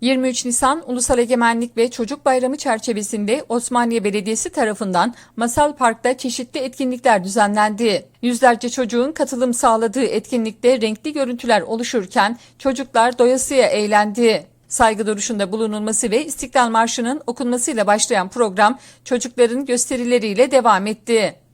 23 Nisan Ulusal Egemenlik ve Çocuk Bayramı çerçevesinde Osmaniye Belediyesi tarafından Masal Park'ta çeşitli etkinlikler düzenlendi. Yüzlerce çocuğun katılım sağladığı etkinlikte renkli görüntüler oluşurken çocuklar doyasıya eğlendi. Saygı duruşunda bulunulması ve İstiklal Marşı'nın okunmasıyla başlayan program çocukların gösterileriyle devam etti.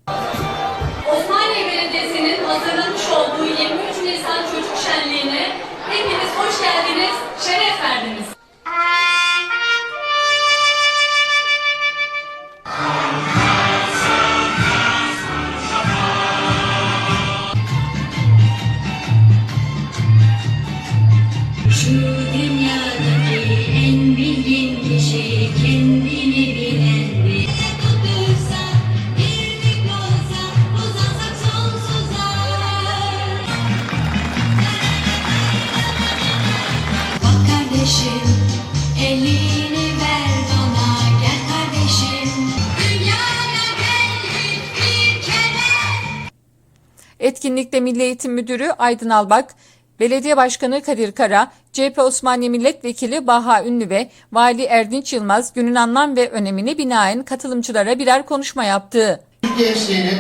Etkinlikte Milli Eğitim Müdürü Aydın Albak, Belediye Başkanı Kadir Kara, CHP Osmaniye Milletvekili Baha Ünlü ve Vali Erdinç Yılmaz günün anlam ve önemine binaen katılımcılara birer konuşma yaptı. Türk gençliğinin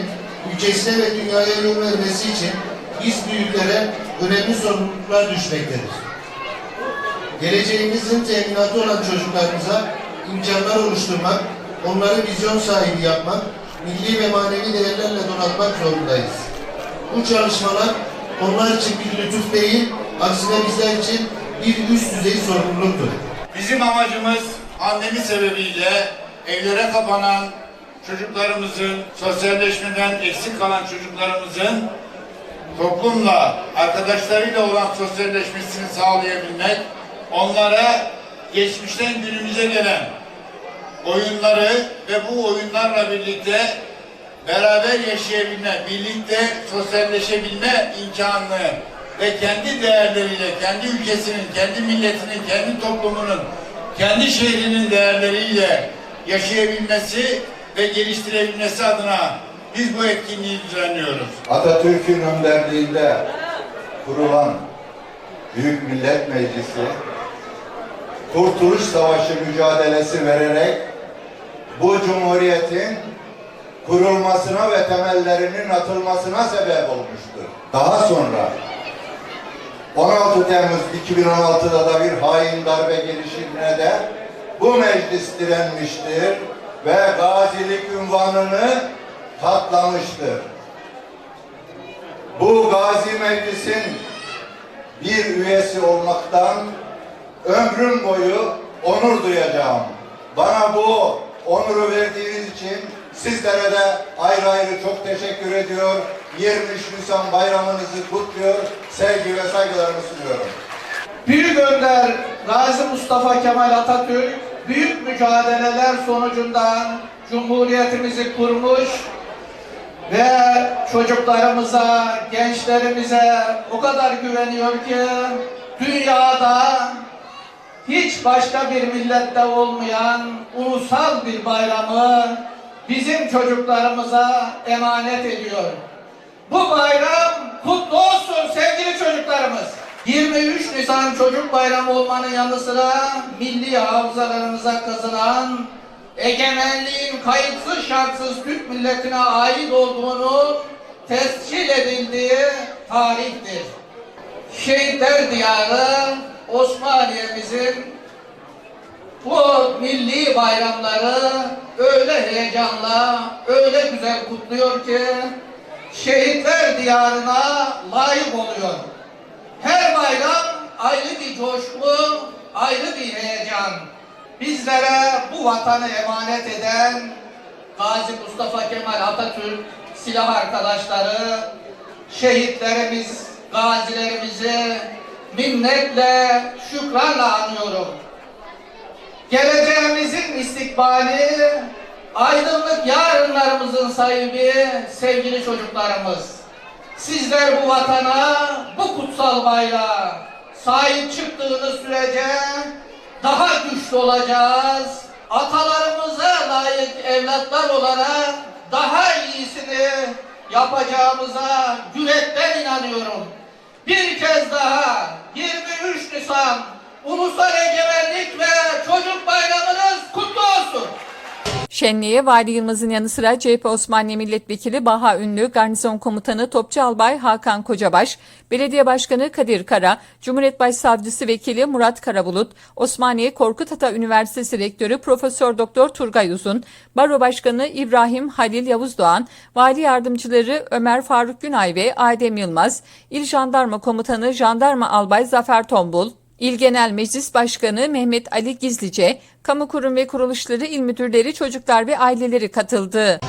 ülkesine ve dünyaya yol vermesi için biz büyüklere önemli sorumluluklar düşmektedir. Geleceğimizin teminatı olan çocuklarımıza imkanlar oluşturmak, onları vizyon sahibi yapmak, milli ve manevi değerlerle donatmak zorundayız. Bu çalışmalar onlar için bir lütuf değil, aksine bizler için bir üst düzey sorumluluktur. Bizim amacımız pandemi sebebiyle evlere kapanan çocuklarımızın, sosyalleşmeden eksik kalan çocuklarımızın toplumla, arkadaşlarıyla olan sosyalleşmesini sağlayabilmek, onlara geçmişten günümüze gelen oyunları ve bu oyunlarla birlikte beraber yaşayabilme, birlikte sosyalleşebilme imkanını ve kendi değerleriyle, kendi ülkesinin, kendi milletinin, kendi toplumunun, kendi şehrinin değerleriyle yaşayabilmesi ve geliştirebilmesi adına biz bu etkinliği düzenliyoruz. Atatürk'ün önderliğinde kurulan Büyük Millet Meclisi Kurtuluş Savaşı mücadelesi vererek bu cumhuriyetin kurulmasına ve temellerinin atılmasına sebep olmuştur. Daha sonra 16 Temmuz 2016'da da bir hain darbe girişimine de bu meclis direnmiştir ve gazilik ünvanını tatlamıştır. Bu Gazi Meclis'in bir üyesi olmaktan ömrüm boyu onur duyacağım. Bana bu onuru verdiğiniz için sizlere de ayrı ayrı çok teşekkür ediyor. 23 Nisan bayramınızı kutluyor. Sevgi ve saygılarımı sunuyorum. Büyük Önder Gazi Mustafa Kemal Atatürk büyük mücadeleler sonucunda Cumhuriyetimizi kurmuş ve çocuklarımıza, gençlerimize o kadar güveniyor ki dünyada hiç başka bir millette olmayan ulusal bir bayramı bizim çocuklarımıza emanet ediyor. Bu bayram kutlu olsun sevgili çocuklarımız. 23 Nisan Çocuk Bayramı olmanın yanı sıra milli hafızalarımıza kazınan egemenliğin kayıtsız şartsız Türk milletine ait olduğunu tescil edildiği tarihtir. Şehitler Diyarı Osmaniye'mizin bu milli bayramları öyle heyecanla, öyle güzel kutluyor ki şehitler diyarına layık oluyor. Her bayram ayrı bir coşku, ayrı bir heyecan. Bizlere bu vatanı emanet eden Gazi Mustafa Kemal Atatürk silah arkadaşları, şehitlerimiz, gazilerimizi minnetle, şükranla anıyorum. Geleceğimizin istikbali, aydınlık yarınlarımızın sahibi sevgili çocuklarımız. Sizler bu vatana, bu kutsal bayrağa sahip çıktığınız sürece daha güçlü olacağız. Atalarımıza layık evlatlar olarak daha iyisini yapacağımıza yürekten inanıyorum. Bir kez daha 23 Nisan Ulusal Egemenlik ve Çocuk olsun. Şenliğe Vali Yılmaz'ın yanı sıra CHP Osmaniye Milletvekili Baha Ünlü, Garnizon Komutanı Topçu Albay Hakan Kocabaş, Belediye Başkanı Kadir Kara, Cumhuriyet Başsavcısı Vekili Murat Karabulut, Osmaniye Korkut Ata Üniversitesi Rektörü Profesör Doktor Turgay Uzun, Baro Başkanı İbrahim Halil Yavuz Doğan, Vali Yardımcıları Ömer Faruk Günay ve Adem Yılmaz, İl Jandarma Komutanı Jandarma Albay Zafer Tombul, İl Genel Meclis Başkanı Mehmet Ali Gizlice, kamu kurum ve kuruluşları il müdürleri, çocuklar ve aileleri katıldı.